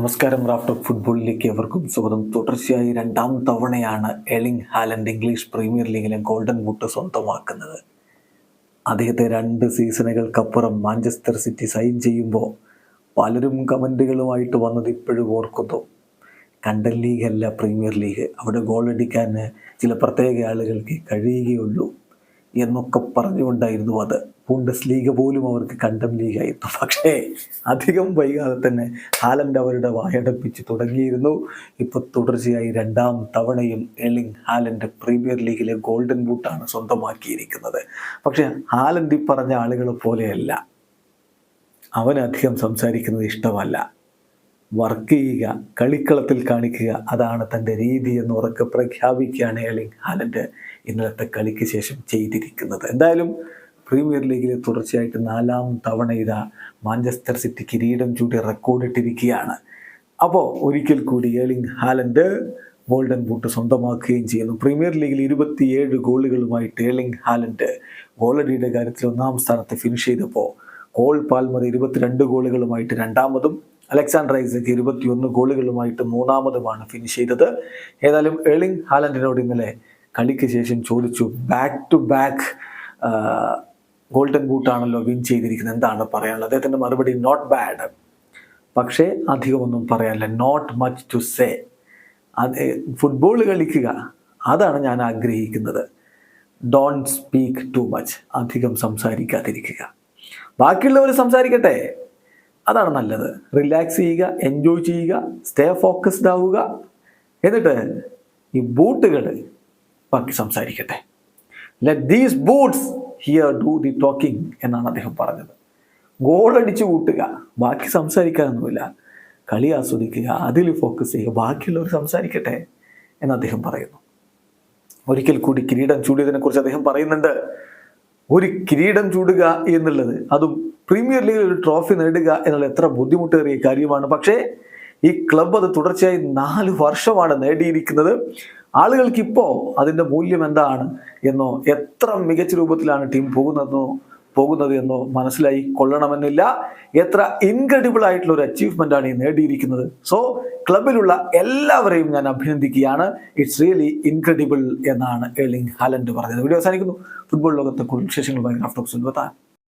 നമസ്കാരം raft of ഫുട്ബോളിലേക്ക് എവർക്കും സ്വാഗതം. തുടർച്ചയായി രണ്ടാം തവണയാണ് എലിംഗ് ഹാലൻഡ് ഇംഗ്ലീഷ് പ്രീമിയർ ലീഗിലെ ഗോൾഡൻ ബൂട്ട് സ്വന്തമാക്കുന്നത്. അദ്ദേഹത്തെ രണ്ട് സീസണുകൾക്കപ്പുറം മാഞ്ചസ്റ്റർ സിറ്റി സൈൻ ചെയ്യുമ്പോൾ പലരും കമന്റുകളുമായിട്ട് വന്നത് ഇപ്പോഴും ഓർക്കുന്നു. കണ്ടൽ അല്ല പ്രീമിയർ ലീഗ്. അവിടെ ഗോളടിക്കാൻ ചില പ്രത്യേക ആളുകൾക്ക് കഴിയുകയുള്ളൂ എന്നൊക്കെ പറഞ്ഞുകൊണ്ടായിരുന്നു അത്. ബുണ്ടസ് ലീഗ് പോലും അവർക്ക് കണ്ടം ലീഗായിരുന്നു പക്ഷേ അധികം വൈകാതെ തന്നെ ഹാലൻഡ് അവരുടെ വായടപ്പിച്ച് തുടങ്ങിയിരുന്നു. ഇപ്പോൾ തുടർച്ചയായി രണ്ടാം തവണയും എലിംഗ് ഹാലൻഡ് പ്രീമിയർ ലീഗിലെ ഗോൾഡൻ ബൂട്ടാണ് സ്വന്തമാക്കിയിരിക്കുന്നത്. പക്ഷേ ഹാലൻഡ് ഈ പറഞ്ഞ ആളുകളെ പോലെയല്ല. അവനധികം സംസാരിക്കുന്നത് ഇഷ്ടമല്ല. വർക്ക് ചെയ്യുക കളിക്കളത്തിൽ കാണിക്കുക അതാണ് തന്റെ രീതി എന്ന് ഉറക്കെ പ്രഖ്യാപിക്കുകയാണ് എലിംഗ് ഹാലൻഡ് ഇന്നലത്തെ കളിക്ക് ശേഷം ചെയ്തിരിക്കുന്നത്. എന്തായാലും പ്രീമിയർ ലീഗിൽ തുടർച്ചയായിട്ട് നാലാം തവണ ഇതാ മാഞ്ചസ്റ്റർ സിറ്റി കിരീടം ചൂടി റെക്കോർഡിട്ടിരിക്കുകയാണ് അപ്പോൾ ഒരിക്കൽ കൂടി ഏളിങ് ഹാലൻഡ് ഗോൾഡൻ ബൂട്ട് സ്വന്തമാക്കുകയും ചെയ്യുന്നു. പ്രീമിയർ ലീഗിൽ ഇരുപത്തിയേഴ് ഗോളുകളുമായിട്ട് ഏളിങ് ഹാലൻഡ് ഗോളടിയുടെ കാര്യത്തിൽ ഒന്നാം സ്ഥാനത്ത് ഫിനിഷ് ചെയ്തപ്പോൾ കോൾ പാൽമർ ഇരുപത്തിരണ്ട് ഗോളുകളുമായിട്ട് രണ്ടാമതും അലക്സാണ്ടർ ഐസക് ഇരുപത്തിയൊന്ന് ഗോളുകളുമായിട്ട് മൂന്നാമതുമാണ് ഫിനിഷ് ചെയ്തത്. ഏതായാലും ഏളിങ് ഹാലൻഡിനോട് ഇന്നലെ കളിക്ക് ശേഷം ചോദിച്ചു ബാക്ക് ടു ബാക്ക് ഗോൾഡൻ ബൂട്ടാണല്ലോ വിൻ ചെയ്തിരിക്കുന്നത്. എന്താണ് പറയാനുള്ളത്? അദ്ദേഹത്തിന്റെ മറുപടി നോട്ട് ബാഡ് പക്ഷേ അധികമൊന്നും പറയാനില്ല. നോട്ട് മച്ച് ടു സേ അത് ഫുട്ബോൾ കളിക്കുക. അതാണ് ഞാൻ ആഗ്രഹിക്കുന്നത്. ഡോണ്ട് സ്പീക്ക് ടു മച്ച് അധികം സംസാരിക്കാതിരിക്കുക. ബാക്കിയുള്ളവർ സംസാരിക്കട്ടെ. അതാണ് നല്ലത്. റിലാക്സ് ചെയ്യുക എൻജോയ് ചെയ്യുക സ്റ്റേ ഫോക്കസ്ഡ് ആവുക. എന്നിട്ട് ഈ ബൂട്ടുകൾ ബാക്കി സംസാരിക്കട്ടെ. Let these boots here do the talking എന്നാണ് അദ്ദേഹം പറഞ്ഞത്. ഗോൾ അടിച്ചു കൂട്ടുക ബാക്കി സംസാരിക്കാനൊന്നുമില്ല. കളി ആസ്വദിക്കുക അതിൽ ഫോക്കസ് ചെയ്യുക ബാക്കിയുള്ളവർ സംസാരിക്കട്ടെ എന്ന് അദ്ദേഹം പറയുന്നു. ഒരിക്കൽ കൂടി കിരീടം ചൂടിയതിനെക്കുറിച്ച് അദ്ദേഹം പറയുന്നുണ്ട്. ഒരു കിരീടം ചൂടുക എന്നുള്ളത് അതും പ്രീമിയർ ലീഗിൽ ഒരു ട്രോഫി നേടുക എന്നുള്ള എത്ര ബുദ്ധിമുട്ടേറിയ കാര്യമാണ്. പക്ഷേ ഈ ക്ലബ് അത് തുടർച്ചയായി നാല് വർഷമാണ് നേടിയിരിക്കുന്നത്. ആളുകൾക്ക് ഇപ്പോൾ അതിന്റെ മൂല്യം എന്താണ് എന്നോ എത്ര മികച്ച രൂപത്തിലാണ് ടീം പോകുന്നതെന്നോ പോകുന്നത് എന്നോ മനസ്സിലായി കൊള്ളണമെന്നില്ല. എത്ര ഇൻക്രെഡിബിൾ ആയിട്ടുള്ള ഒരു അച്ചീവ്മെന്റ് ആണ് ഈ നേടിയിരിക്കുന്നത്. സോ ക്ലബിലുള്ള എല്ലാവരെയും ഞാൻ അഭിനന്ദിക്കുകയാണ്. ഇറ്റ്സ് റിയലി ഇൻക്രെഡിബിൾ എന്നാണ് എളിങ് ഹാലൻഡ് പറഞ്ഞത്. വീഡിയോ അവസാനിക്കുന്നു. ഫുട്ബോൾ ലോകത്തെ കൂടുതൽ വിശേഷങ്ങളുമായി റാഫ്റ്റോക്സ്